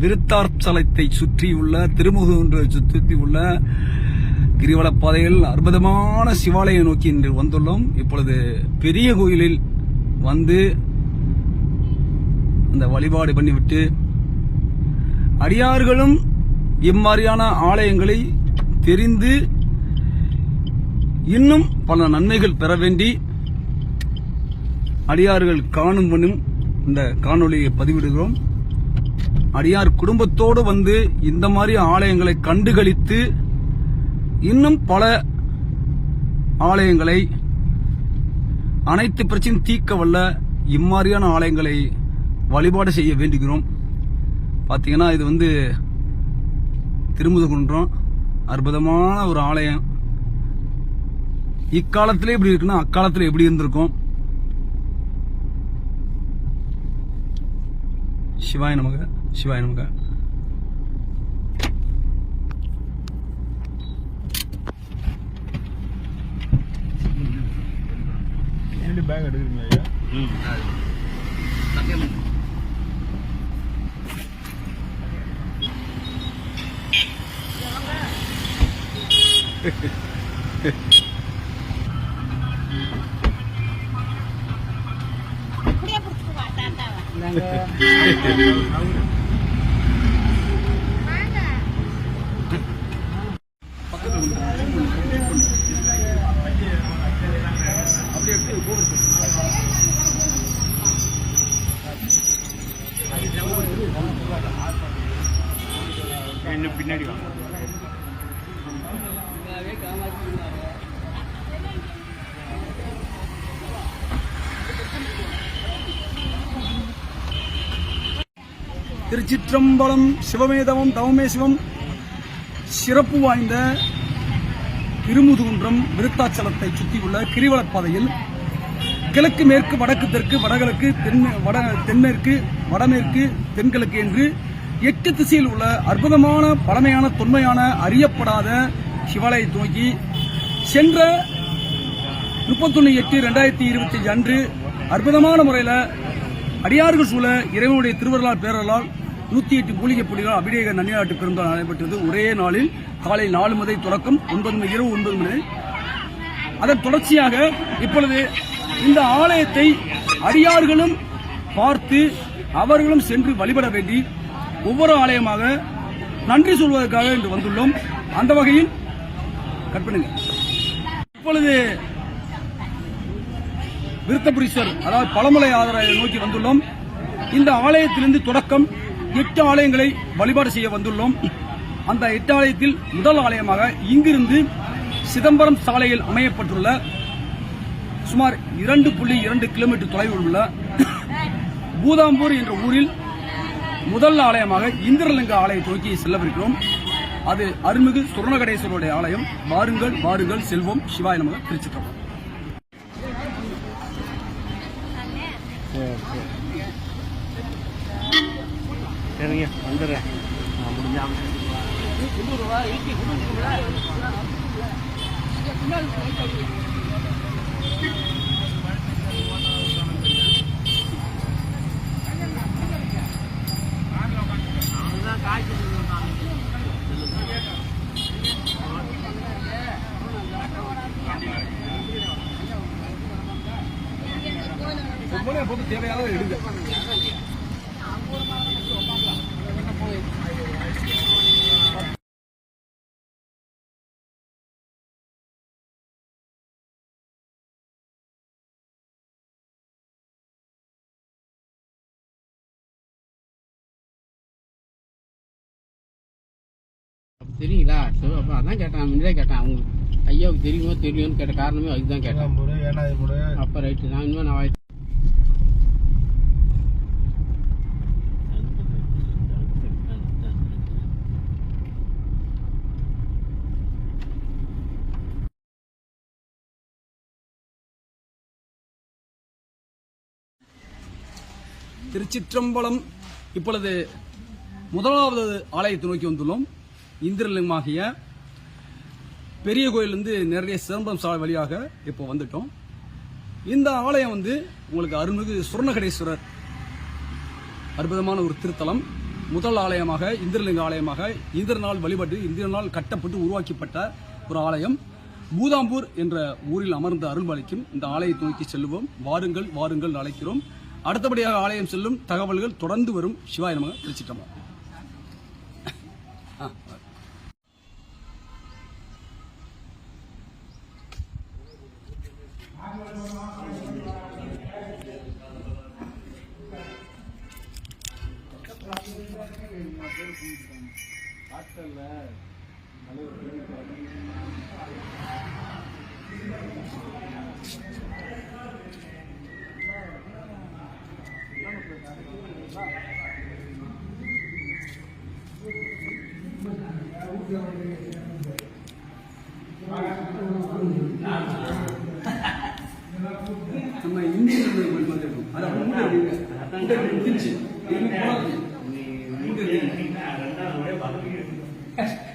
விருத்தார்ச்சலத்தை சுற்றியுள்ள திருமுகன்றை சுற்றியுள்ள கிரிவல பாதையில் அற்புதமான சிவாலயம் நோக்கி இன்று வந்துள்ளோம். இப்பொழுது பெரிய கோயிலில் வந்து அந்த வழிபாடு பண்ணிவிட்டு அடியார்களும் இம்மாதிரியான ஆலயங்களை தெரிந்து இன்னும் பல நன்மைகள் பெற வேண்டி அடியார்கள் காணும் பண்ணும் இந்த காணொளியை பதிவிடுகிறோம். அடியார் குடும்பத்தோடு வந்து இந்த மாதிரி ஆலயங்களை கண்டுகளித்து இன்னும் பல ஆலயங்களை அனைத்து பிரச்சனையும் தீர்க்க வல்ல இம்மாதிரியான ஆலயங்களை வழிபாடு செய்ய வேண்டுகிறோம். பார்த்தீங்கன்னா இது வந்து திருமுதுகுன்றம் அற்புதமான ஒரு ஆலயம். இக்காலத்திலே இப்படி இருக்குன்னா அக்காலத்தில் எப்படி இருந்திருக்கும்? சிவாய நமக்கு சிவாய நமக ஏன்டி பேக் எடுக்கிறீங்க ஐயா அப்படியே பிடிச்சிட்டு வா தாத்தாவை வாங்க இன்னும் பின்னாடி வாங்க. திருச்சிற்றம்பலம் சிவமேதவம் தவமே சிவம். சிறப்பு வாய்ந்த திருமுதுகுன்றம் விருத்தாச்சலத்தை சுற்றியுள்ள கிரிவலப் பாதையில் கிழக்கு மேற்கு வடக்கு தெற்கு வடகிழக்கு தென் வட தென்மேற்கு வடமேற்கு தென்கிழக்கு என்று எட்டு திசையில் உள்ள அற்புதமான பழமையான தொன்மையான அறியப்படாத சிவாலயத்தை நோக்கி சென்ற முப்பத்தொன்னு எட்டு ரெண்டாயிரத்தி இருபத்தி அன்று அற்புதமான முறையில் அடியார்கள் சூழ இறைவனுடைய திருவருளால் பேரலால் நூத்தி எட்டு மூலிகை புலிகள் அபிடேக நன்னியாட்டு பெருந்தால் நடைபெற்றது. ஒரே நாளில் காலை நாலு முதல் தொடக்கம் ஒன்பது மணி இரவு ஒன்பது மணி. அதன் தொடர்ச்சியாக இப்பொழுது இந்த ஆலயத்தை அடியார்களும் பார்த்து அவர்களும் சென்று வழிபட வேண்டி ஒவ்வொரு ஆலயமாக நன்றி சொல்வதற்காக இன்று வந்துள்ளோம். அந்த வகையில் கட் பண்ணுங்க. இப்பொழுது விருத்தபுரீஸ்வர் அதாவது பழமலை ஆதரவை நோக்கி வந்துள்ளோம். இந்த ஆலயத்திலிருந்து தொடக்கம் எட்டு ஆலயங்களை வழிபாடு செய்ய வந்துள்ளோம். அந்த எட்டு ஆலயத்தில் முதல் ஆலயமாக இங்கிருந்து சிதம்பரம் சாலையில் அமையப்பட்டுள்ள சுமார் இரண்டு புள்ளி இரண்டு கிலோமீட்டர் தொலைவில் உள்ள பூதாம்பூர் என்ற ஊரில் முதல் ஆலயமாக இந்திரலிங்க ஆலயத்தை நோக்கி செல்லவிருக்கிறோம். அது அருள்மிகு சுரணகடேஸ்வருடைய ஆலயம். வாருங்கள் வாருங்கள் செல்வம். சிவாய நமக திருச்சிற்றம்பலம். சரிங்க வந்துடுறேன். நான் முடிஞ்சா போட்டு தேவையானதை எடுங்க. தெரியுங்களா? சிவ அப்ப அதான் கேட்டேன். முன்னே கேட்டேன். அவங்க ஐயாவுக்கு தெரியுமோ தெரியும்னு கேட்ட காரணமே அதுதான் கேட்டேன். ஏழாவது போடு அப்போ ரைட்டு. நான் இன்னும் நான் திருச்சிற்றம்பலம். இப்பொழுது முதலாவது ஆலயத்தை நோக்கி வந்துள்ளோம். இந்திரலிங்கமாகிய பெரிய கோயிலிருந்து நிறைய சிதம்பரம் சாலை வழியாக இப்போ வந்துட்டோம். இந்த ஆலயம் வந்து உங்களுக்கு அருள்மிகு சுவர்ணகடேஸ்வரர் அற்புதமான ஒரு திருத்தலம். முதல் ஆலயமாக இந்திரலிங்க ஆலயமாக இந்திரனால் வழிபட்டு இந்திரனால் கட்டப்பட்டு உருவாக்கப்பட்ட ஒரு ஆலயம். பூதாம்பூர் என்ற ஊரில் அமர்ந்த அருள்பாலிக்கும் இந்த ஆலயத்தை நோக்கி செல்லுவோம். வாருங்கள் வாருங்கள் அழைக்கிறோம். அடுத்தபடியாக ஆலயம் செல்லும் தகவல்கள் தொடர்ந்து வரும் சிவாய நமக you. நம்ம அது அப்படிங்க.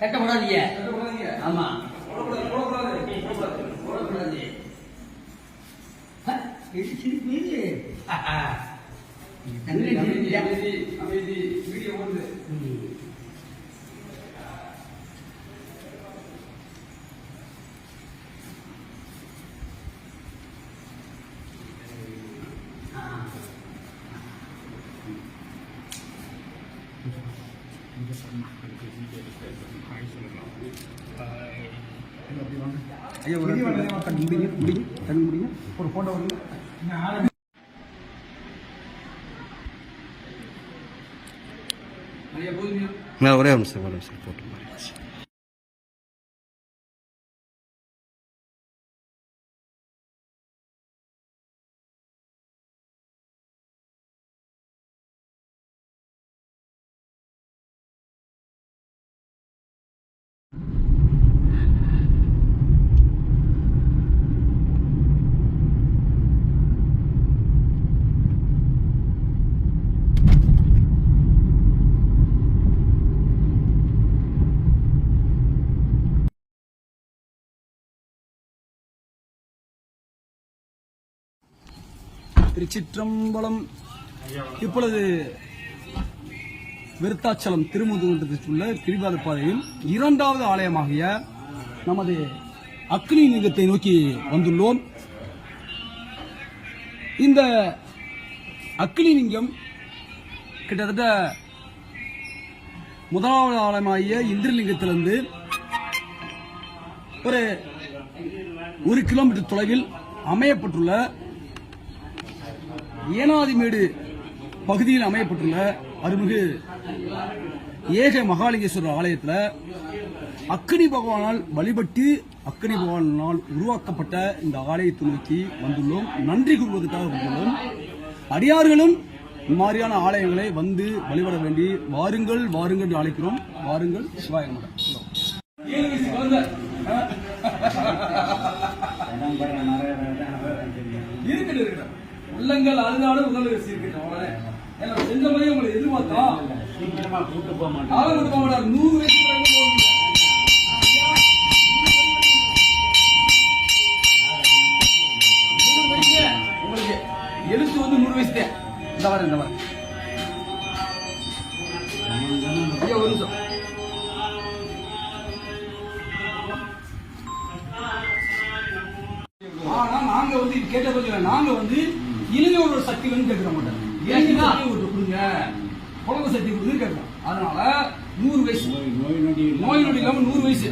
கட்டப்படாதீங்க. ஆமா. ஐயா ஒரு கண் முடிங்க முடிங்க. ஒரு போட்டோ வருங்க না ওরে আমসে বলে திருச்சிற்றம்பலம். இப்பொழுது விருத்தாச்சலம் திருமுதுகுன்றத்தில் உள்ள கிரிபாத பாதையில் இரண்டாவது ஆலயமாகிய நமது அக்னி லிங்கத்தை நோக்கி வந்துள்ளோம். இந்த அக்னி லிங்கம் கிட்டத்தட்ட முதலாவது ஆலயமாகிய இந்திரலிங்கத்திலிருந்து ஒரு ஒரு கிலோமீட்டர் தொலைவில் அமையப்பட்டுள்ள ஏனாதிமேடு பகுதியில் அமையப்பட்டுள்ள அருமிகு ஏக மகாலிங்கேஸ்வரர் ஆலயத்தில் அக்னி பகவானால் வழிபட்டு அக்னி பகவானால் உருவாக்கப்பட்ட இந்த ஆலயத்தை நோக்கி வந்துள்ளோம். நன்றி கூறுவதற்காக வந்துள்ளோம். அடியார்களும் இம்மாதிரியான ஆலயங்களை வந்து வழிபட வேண்டி வாருங்கள் வாருங்கள் என்று அழைக்கிறோம். வாருங்கள் சிவாய நமக. உள்ளங்கள் அழுதாலும் உடல் வயசு இருக்கட்டும் ஏன்னா செஞ்ச மாதிரி உங்களை எதிர்பார்த்தோம் சீக்கிரமா கூட்டு போக மாட்டேன் போக மாட்டார் நூறு வயசு வரைக்கும் உங்களுக்கு எழுத்து வந்து நூறு வயசு தான். இந்த வரேன் இந்த வரேன் ஐயா ஒரு நிமிஷம். ஆனா நாங்க வந்து கேட்ட பத்தி நாங்க வந்து இளைஞரோட சக்தி வந்து கேட்க மாட்டோம் இளைஞர் ஒரு கொடுங்க? குழந்தை சக்தி கொடுங்க கேட்கறோம் அதனால நூறு வயசு. நோய் நொடி நோய் நொடி இல்லாம நூறு வயசு.